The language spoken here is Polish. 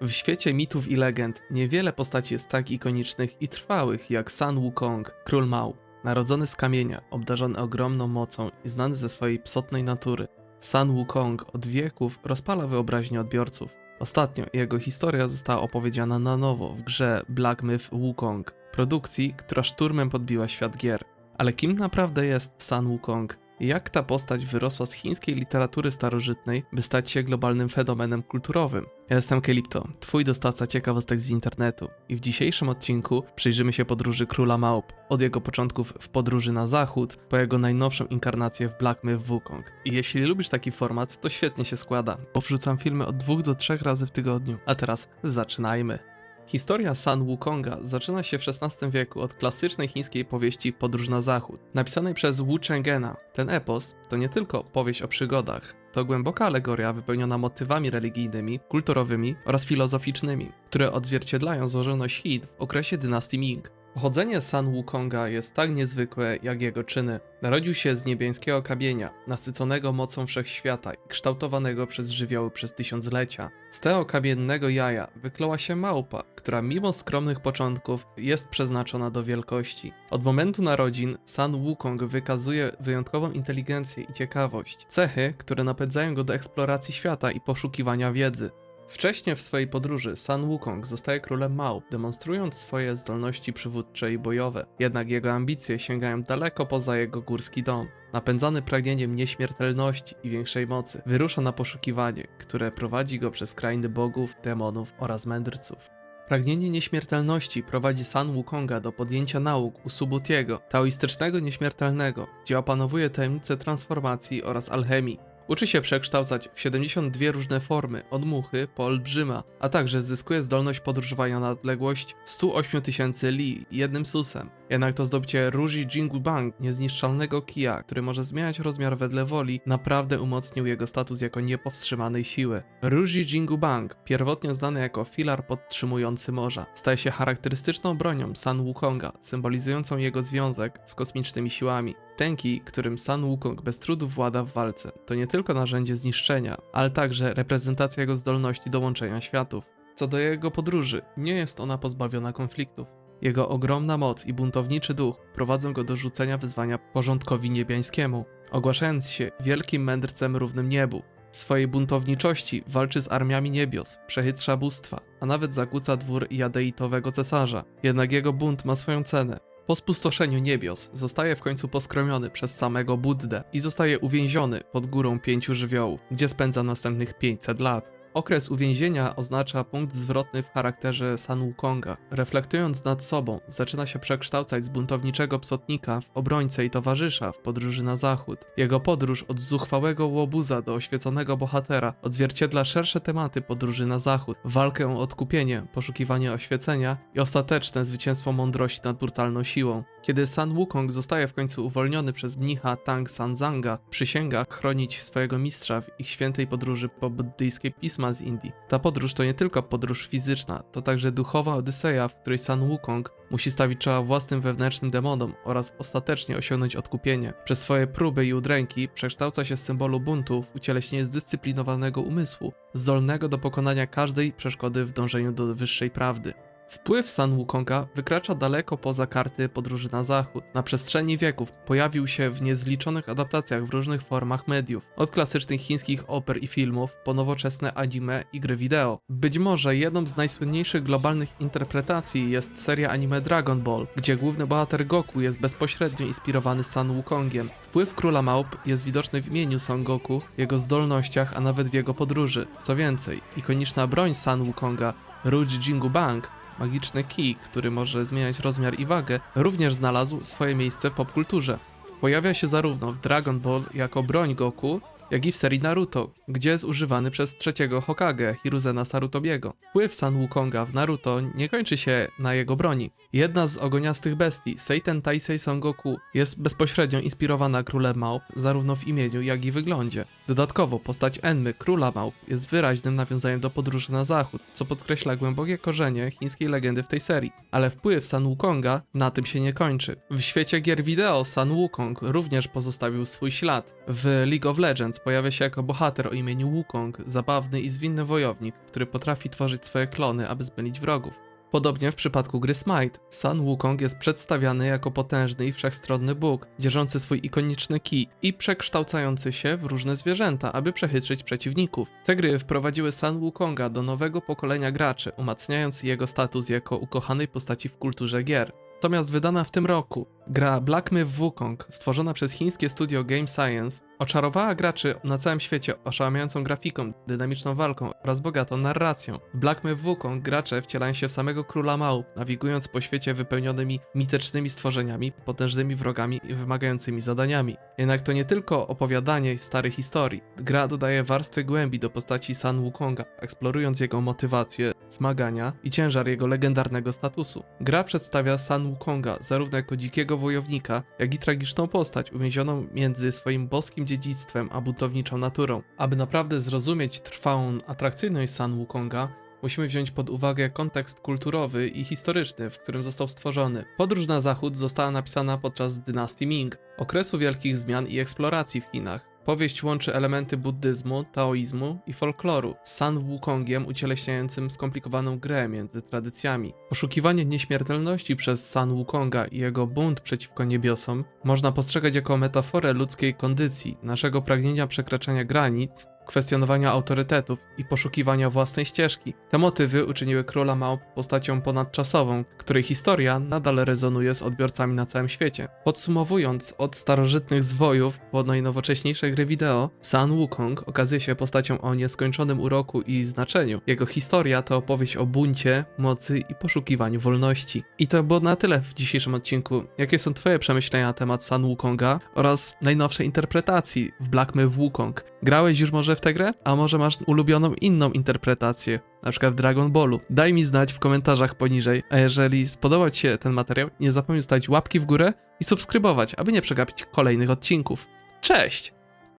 W świecie mitów i legend niewiele postaci jest tak ikonicznych i trwałych jak Sun Wukong, król małp. Narodzony z kamienia, obdarzony ogromną mocą i znany ze swojej psotnej natury, Sun Wukong od wieków rozpala wyobraźnię odbiorców. Ostatnio jego historia została opowiedziana na nowo w grze Black Myth Wukong, produkcji, która szturmem podbiła świat gier. Ale kim naprawdę jest Sun Wukong? Jak ta postać wyrosła z chińskiej literatury starożytnej, by stać się globalnym fenomenem kulturowym? Ja jestem Kelipto, twój dostawca ciekawostek z internetu i w dzisiejszym odcinku przyjrzymy się podróży króla małp, od jego początków w podróży na zachód, po jego najnowszą inkarnację w Black Myth Wukong. I jeśli lubisz taki format, to świetnie się składa, bo wrzucam filmy od dwóch do trzech razy w tygodniu. A teraz zaczynajmy. Historia Sun Wukonga zaczyna się w XVI wieku od klasycznej chińskiej powieści Podróż na Zachód, napisanej przez Wu Chengena. Ten epos to nie tylko powieść o przygodach, to głęboka alegoria wypełniona motywami religijnymi, kulturowymi oraz filozoficznymi, które odzwierciedlają złożoność Chin w okresie dynastii Ming. Pochodzenie Sun Wukonga jest tak niezwykłe jak jego czyny. Narodził się z niebiańskiego kamienia, nasyconego mocą wszechświata i kształtowanego przez żywioły przez tysiąclecia. Z tego kamiennego jaja wyklęła się małpa, która mimo skromnych początków jest przeznaczona do wielkości. Od momentu narodzin Sun Wukong wykazuje wyjątkową inteligencję i ciekawość, cechy, które napędzają go do eksploracji świata i poszukiwania wiedzy. Wcześniej w swojej podróży Sun Wukong zostaje królem małp, demonstrując swoje zdolności przywódcze i bojowe. Jednak jego ambicje sięgają daleko poza jego górski dom. Napędzany pragnieniem nieśmiertelności i większej mocy, wyrusza na poszukiwanie, które prowadzi go przez krainy bogów, demonów oraz mędrców. Pragnienie nieśmiertelności prowadzi San Wukonga do podjęcia nauk u Subutiego, taoistycznego nieśmiertelnego, gdzie opanowuje tajemnice transformacji oraz alchemii. Uczy się przekształcać w 72 różne formy, od muchy po olbrzyma, a także zyskuje zdolność podróżowania na odległość 108 tysięcy li jednym susem. Jednak to zdobycie Ruji Jingu Bang, niezniszczalnego kija, który może zmieniać rozmiar wedle woli, naprawdę umocnił jego status jako niepowstrzymanej siły. Ruji Jingu Bang, pierwotnie znany jako filar podtrzymujący morza, staje się charakterystyczną bronią San Wukonga, symbolizującą jego związek z kosmicznymi siłami. Tenki, którym San Wukong bez trudu włada w walce, to nie tylko narzędzie zniszczenia, ale także reprezentacja jego zdolności do łączenia światów. Co do jego podróży, nie jest ona pozbawiona konfliktów. Jego ogromna moc i buntowniczy duch prowadzą go do rzucenia wyzwania porządkowi niebiańskiemu, ogłaszając się wielkim mędrcem równym niebu. W swojej buntowniczości walczy z armiami niebios, przechytrza bóstwa, a nawet zakłóca dwór jadeitowego cesarza. Jednak jego bunt ma swoją cenę. Po spustoszeniu niebios zostaje w końcu poskromiony przez samego Buddę i zostaje uwięziony pod górą pięciu żywiołów, gdzie spędza następnych 500 lat. Okres uwięzienia oznacza punkt zwrotny w charakterze San Wukonga. Reflektując nad sobą, zaczyna się przekształcać z buntowniczego psotnika w obrońcę i towarzysza w podróży na zachód. Jego podróż od zuchwałego łobuza do oświeconego bohatera odzwierciedla szersze tematy podróży na zachód, walkę o odkupienie, poszukiwanie oświecenia i ostateczne zwycięstwo mądrości nad brutalną siłą. Kiedy San Wukong zostaje w końcu uwolniony przez mnicha Tang Sanzanga, przysięga chronić swojego mistrza w ich świętej podróży po buddyjskie pisma z Indii. Ta podróż to nie tylko podróż fizyczna, to także duchowa odyseja, w której San Wukong musi stawić czoła własnym wewnętrznym demonom oraz ostatecznie osiągnąć odkupienie. Przez swoje próby i udręki przekształca się z symbolu buntu w ucieleśnienie zdyscyplinowanego umysłu, zdolnego do pokonania każdej przeszkody w dążeniu do wyższej prawdy. Wpływ San Wukonga wykracza daleko poza karty podróży na zachód. Na przestrzeni wieków pojawił się w niezliczonych adaptacjach w różnych formach mediów, od klasycznych chińskich oper i filmów, po nowoczesne anime i gry wideo. Być może jedną z najsłynniejszych globalnych interpretacji jest seria anime Dragon Ball, gdzie główny bohater Goku jest bezpośrednio inspirowany San Wukongiem. Wpływ Króla Małp jest widoczny w imieniu Son Goku, jego zdolnościach, a nawet w jego podróży. Co więcej, ikoniczna broń San Wukonga, Ruji Jingu Bang, magiczny kij, który może zmieniać rozmiar i wagę, również znalazł swoje miejsce w popkulturze. Pojawia się zarówno w Dragon Ball jako broń Goku, jak i w serii Naruto, gdzie jest używany przez trzeciego Hokage, Hiruzena Sarutobiego. Wpływ San Wukonga w Naruto nie kończy się na jego broni. Jedna z ogoniastych bestii, Seiten Taisei Son Goku, jest bezpośrednio inspirowana królem małp, zarówno w imieniu, jak i wyglądzie. Dodatkowo postać Enmy, króla małp, jest wyraźnym nawiązaniem do podróży na zachód, co podkreśla głębokie korzenie chińskiej legendy w tej serii. Ale wpływ San Wukonga na tym się nie kończy. W świecie gier wideo San Wukong również pozostawił swój ślad. W League of Legends Pojawia się jako bohater o imieniu Wukong, zabawny i zwinny wojownik, który potrafi tworzyć swoje klony, aby zmylić wrogów. Podobnie w przypadku gry Smite, Sun Wukong jest przedstawiany jako potężny i wszechstronny bóg, dzierżący swój ikoniczny kij i przekształcający się w różne zwierzęta, aby przechytrzyć przeciwników. Te gry wprowadziły Sun Wukonga do nowego pokolenia graczy, umacniając jego status jako ukochanej postaci w kulturze gier. Natomiast wydana w tym roku gra Black Myth Wukong, stworzona przez chińskie studio Game Science, oczarowała graczy na całym świecie oszałamiającą grafiką, dynamiczną walką oraz bogatą narracją. W Black Myth Wukong gracze wcielają się w samego króla małp, nawigując po świecie wypełnionymi mitycznymi stworzeniami, potężnymi wrogami i wymagającymi zadaniami. Jednak to nie tylko opowiadanie starej historii. Gra dodaje warstwy głębi do postaci Sun Wukonga, eksplorując jego motywacje, zmagania i ciężar jego legendarnego statusu. Gra przedstawia Sun Wukonga zarówno jako dzikiego wojownika, jak i tragiczną postać uwięzioną między swoim boskim dziedzictwem a buntowniczą naturą. Aby naprawdę zrozumieć trwałą atrakcyjność Sun Wukonga, musimy wziąć pod uwagę kontekst kulturowy i historyczny, w którym został stworzony. Podróż na zachód została napisana podczas dynastii Ming, okresu wielkich zmian i eksploracji w Chinach. Powieść łączy elementy buddyzmu, taoizmu i folkloru, z Sun Wukongiem ucieleśniającym skomplikowaną grę między tradycjami. Poszukiwanie nieśmiertelności przez Sun Wukonga i jego bunt przeciwko niebiosom można postrzegać jako metaforę ludzkiej kondycji, naszego pragnienia przekraczania granic, kwestionowania autorytetów i poszukiwania własnej ścieżki. Te motywy uczyniły Króla Małp postacią ponadczasową, której historia nadal rezonuje z odbiorcami na całym świecie. Podsumowując, od starożytnych zwojów po najnowocześniejsze gry wideo, Sun Wukong okazuje się postacią o nieskończonym uroku i znaczeniu. Jego historia to opowieść o buncie, mocy i poszukiwaniu wolności. I to było na tyle w dzisiejszym odcinku. Jakie są twoje przemyślenia na temat Sun Wukonga oraz najnowszej interpretacji w Black Myth Wukong? Grałeś już może w tę grę? A może masz ulubioną inną interpretację? Na przykład w Dragon Ballu. Daj mi znać w komentarzach poniżej. A jeżeli spodobał Ci się ten materiał, nie zapomnij zostawić łapki w górę i subskrybować, aby nie przegapić kolejnych odcinków. Cześć!